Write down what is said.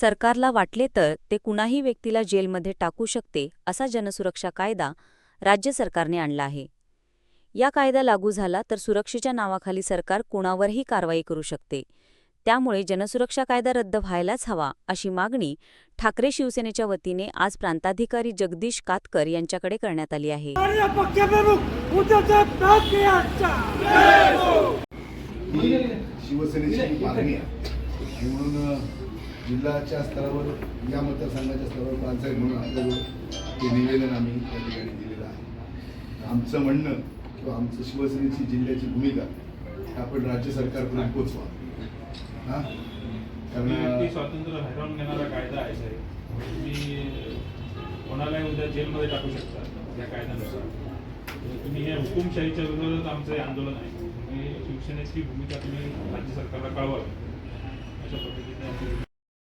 सरकारला वाटले तर ते कुणाही व्यक्तीला जेलमध्ये टाकू शकते असा जनसुरक्षा कायदा राज्य सरकारने आणला आहे. या कायदा लागू झाला तर सुरक्षेच्या नावाखाली सरकार कुणावरही कारवाई करू शकते. त्यामुळे जनसुरक्षा कायदा रद्द व्हायलाच हवा अशी मागणी ठाकरे शिवसेनेच्या वतीने आज प्रांताधिकारी जगदीश कातकर यांच्याकडे करण्यात आली आहे. शिवसेनेची मागणी जिल्ह्याच्या स्तरावर या मतदारसंघाच्या स्तरावर प्रांतसाहेब म्हणून आपल्याजवळ ते निवेदन आम्ही त्या ठिकाणी दिलेलं आहे. आमचं म्हणणं किंवा आमचं शिवसेनेची जिल्ह्याची भूमिका आपण राज्य सरकारकडून पोचवा. हां? कारण स्वातंत्र्य हरवून घेणारा कायदा आहे साहेब. तुम्ही कोणालाही उद्या जेलमध्ये टाकू शकता या कायद्यानुसार. तुम्ही हे हुकुमशाहीच्या विरोधात आमचं हे आंदोलन आहे. तुम्ही शिवसेनेची भूमिका तुम्ही राज्य सरकार